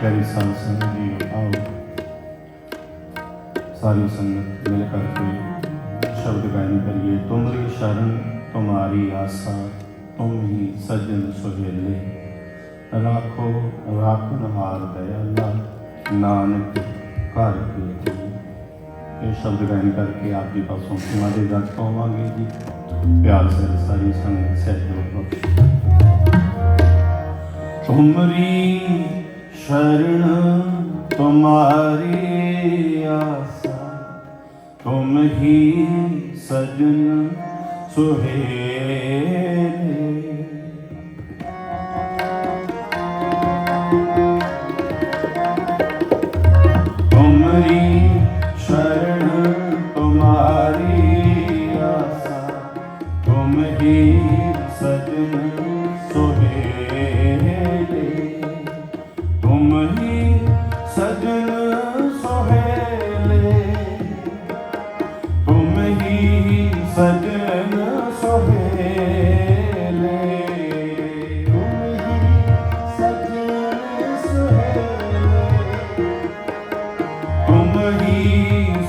ਪਿਆਰੀ ਸਾਧ ਸੰਗਤ ਜੀ ਆਓ। ਸਾਰੀ ਸੰਗਤ ਮਿਲ ਕਰਕੇ ਸ਼ਬਦ ਗਾਇਨ ਕਰੀਏ। ਤੁਮਰੀ ਸ਼ਰਨ, ਤੁਮਾਰੀ ਆਸਾ, ਤੁਮ ਹੀ ਸਜਣ ਸੁਹੇਲੇ। ਰਾਖੋ ਰਾਖਨ ਹਾਰ ਦਇਆਲਾ, ਨਾਨਕ ਘਰ ਕੀ ਇਹ ਸ਼ਬਦ ਗਾਇਨ ਕਰਕੇ ਆਪ ਜੀ ਪਾਸੋਂ ਖਿਮਾ ਦੇ ਦਾਤ ਪਾਵਾਂਗੇ ਜੀ। ਪਿਆਰ ਸੇ ਸਾਰੀ ਸੰਗਤ ਸਹਿਯੋਗ ਬਖਸ਼ੋ। ਤੁਮਰੀ ਸ਼ਰਨ ਤੁਮਾਰੀ ਆਸਾ ਤੁਮ ਹੀ ਸਜਨ ਸੁਹੇਲੇ।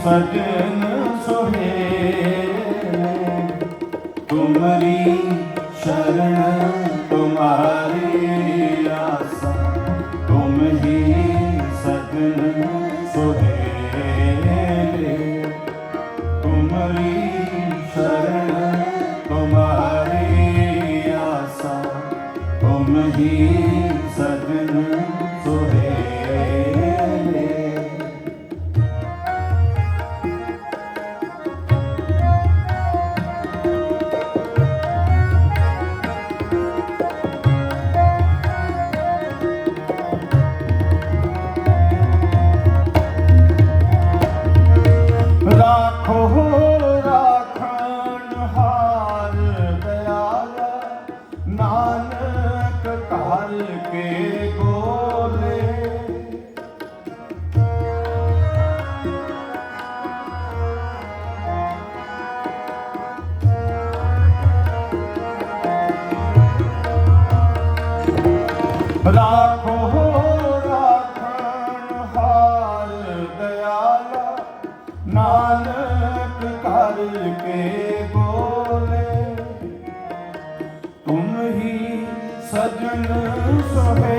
ਸਜਨ ਸੁਹੇਲੇ ਤੁਮਰੀ ਨਾਨਕ ਘਰ ਕੇ ਗੋਲੇ ਰਾਖੋ ਰਾਖਣ ਹਾਰ ਦਇਆਲਾ ਨਾਨਕ ਕਰ ਕੇ ਬੋਲੇ। ਤੁਮ ਸੁਹੇਲੇ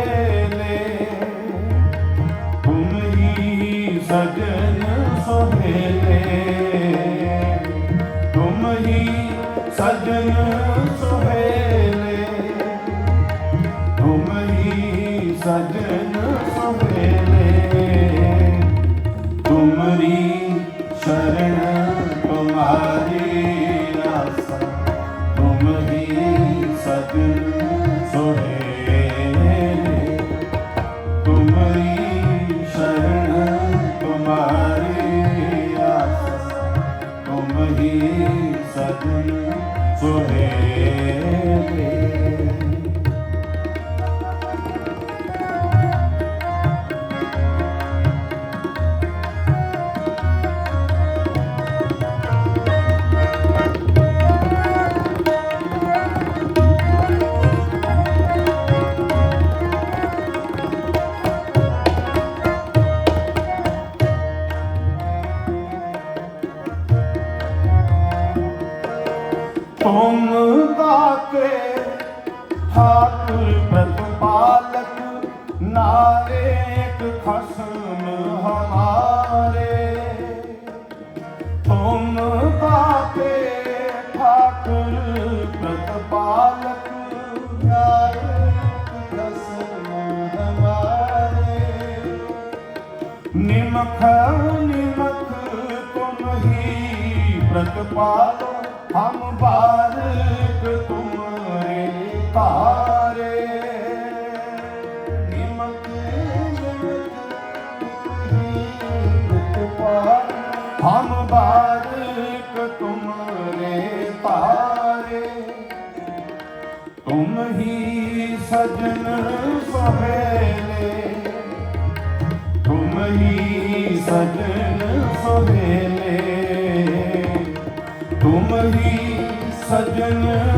ਨਾਰੇਕ ਖਸਮ ਹਮਾਰੇ। ਤੁਮ ਦਾਤੇ ਠਾਕੁਰ ਪ੍ਰਤਪਾਲਕ ਨਾਰੇਕ ਖਸਮ ਹਮਾਰੇ। ਨਿਮਖ ਨਿਮਖ ਤੁਮ ਹੀ ਪ੍ਰਤਪਾਲੋ ਸਜਨ ਸਜਣ ਤੁਮ ਹੀ ਸਜਣ ਸੁਹੇਲੇ ਤੁਮ ਹੀ ਸਜਣ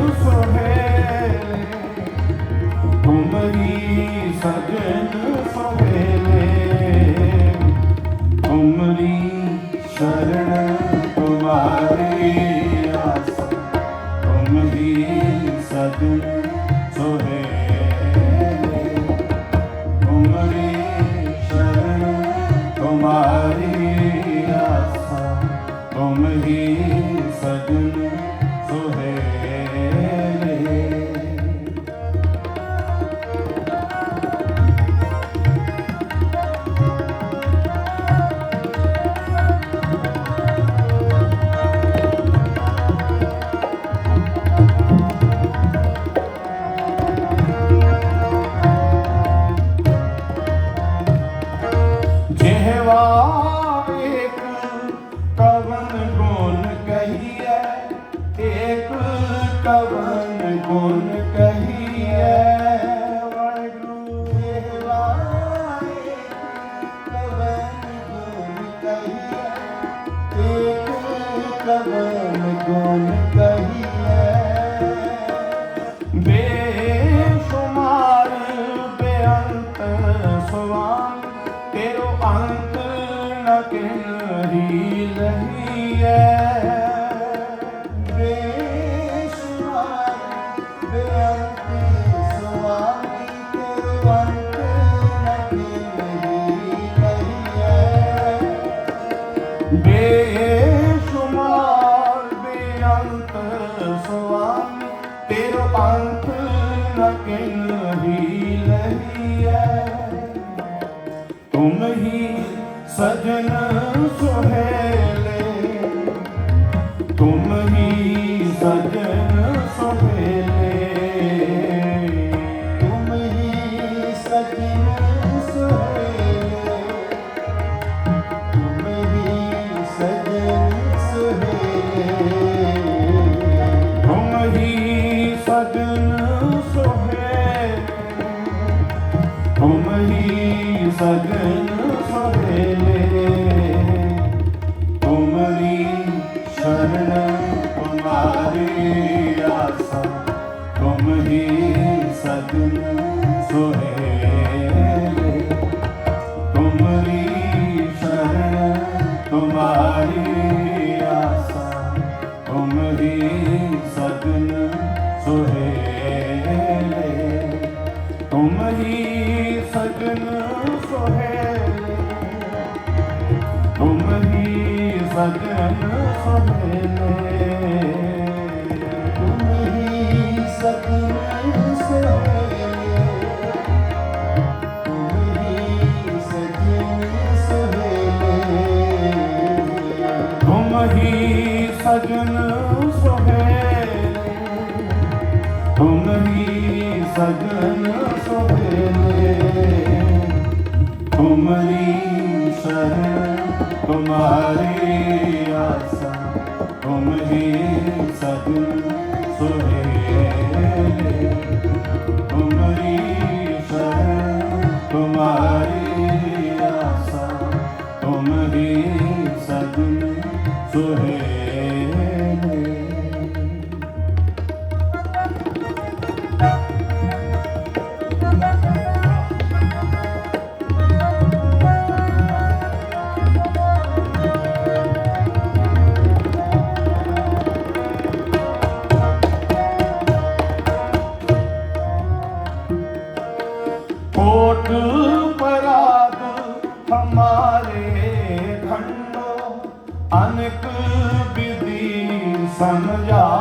Sagun ਅੰਤ ਨ ਕਹਿਰੀ ਲਹੀਐ ਬੇਸ਼ੁਮਾਰ ਬੇਅੰਤ ਸੁਆਮੀ ਨ ਕੇਰੀ ਬੇਅੰਤ ਸੁਆਮੀ ਤੇਰੋ ਅੰਤ ਨ ਕਹਿਰੀ ਲਹੀਐ ਤੁਮ ਹੀ ਸਜਣ ਸੁਹੇਲੇ, ਤੁਮ ਹੀ ਸਜਣ ਸੁਹੇਲੇ। ਤੁਮ ਹੀ ਸਜਣ ਸੁਹੇਲੇ, ਤੁਮ ਹੀ ਸਜਣ ਸੁਹੇਲੇ। ਤੁਮ ਹੀ ਸਜਣ ਸੁਹੇਲੇ, ਤੁਮ ਹੀ ਸਜਣ ਸੁਹੇਲੇ ਤੁਮਰੀ ਸ਼ਰਨ ਤੁਮਾਰੀ ਆਸਾ। ਤੁਮ ਹੀ ਸੁਹੇਲੇ ਤੁਮਰੀ ਸ਼ਰਨ ਤੁਮਾਰੀ ਆਸਾ ਤੁਮ ਹੀ ਹੀ ਸਜਣ ਸੁਹੇਲੇ ਤੁਮ ਹੀ ਸਜਣ ਸੁਹੇਲੇ ਤੁਮਰੀ ਸ਼ਰਨ ਤੁਮਾਰੀ ਆਸਾ ਤੁਮ ਹੀ ਸਜਣ ਸੁਹੇਲੇ ਤੁਮਰੀ ਸ਼ਰਨ ਤੁਮਾਰੀ ਆਸਾ। ਤੁਮ ਹੀ ਸਜਣ ਸੁਹੇਲੇ कोट पराग हमारे खंडो अनक विधि समझाओ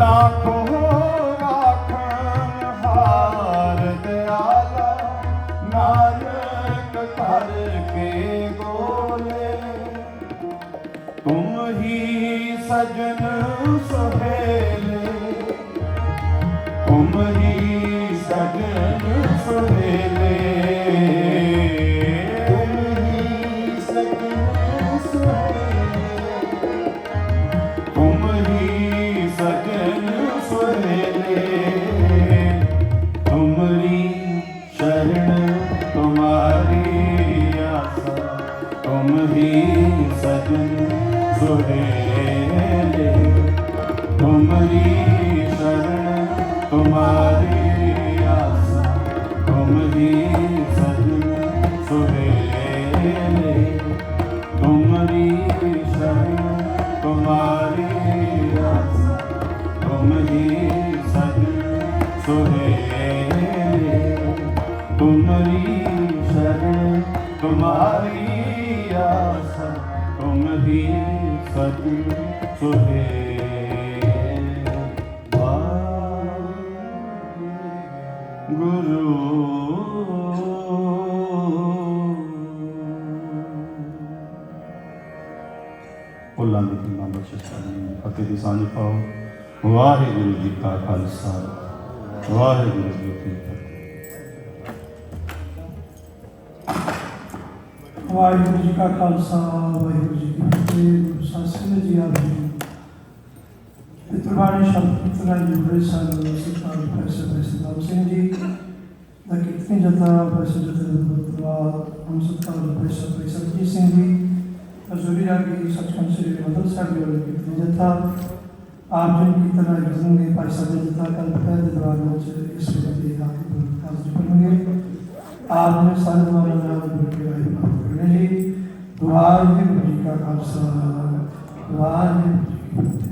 ਲਾਖੋ ਰਾਖਣ ਹਾਰ ਦਿਆਲਾ ਨਾਨਕ ਕਰ ਕੇ ਗੋਲੇ ਤੁਮ ਹੀ ਸਜਨ ਸੁਹੇਲੇ ਤੁਮ ਹੀ ਤੁਮਰੀ ਸ਼ਰਨ ਤੁਮਾਰੀ ਆਸਾ ਤੁਮ ਹੀ ਸਜਨ ਸੁਹੇਲੇ। ਤੁਮਰੀ ਸ਼ਰਨ ਤੁਮਾਰੀ ਗੁਰੂ ਭੁੱਲਾਂ ਦੀ ਖਿਮਾ ਬਖਸ਼ਿਸ਼ ਕਰਨੀ ਫਤਿਹ ਦੀ ਸਾਂਝ ਪਾਓ। ਵਾਹਿਗੁਰੂ ਜੀ ਕਾ ਖਾਲਸਾ। ਵਾਹਿਗੁਰੂ ਜੀ ਕੀ ਫਤਿਹ। ਵਾਹਿਗੁਰੂ ਜੀ ਕਾ ਖਾਲਸਾ, ਵਾਹਿਗੁਰੂ ਜੀ ਕੀ ਫਤਿਹ। ਗੁਰੂ ਜੀ ਆਪ ਜੀ। ਪਿਤਰਵਾਣੀ ਸ਼ਬਦ ਪਿਤਰਾਂ ਜੀ ਬੜੇ ਸਾਲ ਸਿੱਖਾਂ ਦੇ ਪੈਸੇ ਪੈਸੇ ਸਿੰਘ ਜੀ। ਦਾ ਕਿਤਨੇ ਜਤਾ ਪੈਸੇ ਜਤਾ ਬਤਵਾ ਹਮ ਸਤਕਾਰ ਦੇ ਪੈਸੇ ਪੈਸੇ ਜੀ ਸਿੰਘ ਜੀ। ਹਜ਼ੂਰੀ ਰਾਗੀ ਸੱਚਖੰਡ ਸ੍ਰੀ ਮਦਰ ਸਾਹਿਬ ਜੀ ਵਾਲੇ ਕਿਤਨੇ ਜਤਾ ਆਪ ਜੀ ਕੀ ਤਰ੍ਹਾਂ ਗੁਜ਼ਰਨਗੇ ਭਾਈ ਸਾਹਿਬ ਜੀ ਜਤਾ ਕੱਲ ਪਹਿਰ ਦੇ ਦੌਰਾਨ ਵਿੱਚ ਇਸ ਵੇਲੇ ਦੀ ਹਾਜ਼ਰ ਕਰਨਗੇ ਆਪ ਨੇ ਸਾਰੇ ਦੁਆਰਾ ਨਾਮ ਬੁੱਢੇ ਆਏ ਕਰਨੇ ਜੀ। ਵਾਹਿਗੁਰੂ ਜੀ ਕਾ ਖਾਲਸਾ ਵਾਹਿਗੁਰੂ ਜੀ ਕੀ ਫਤਿਹ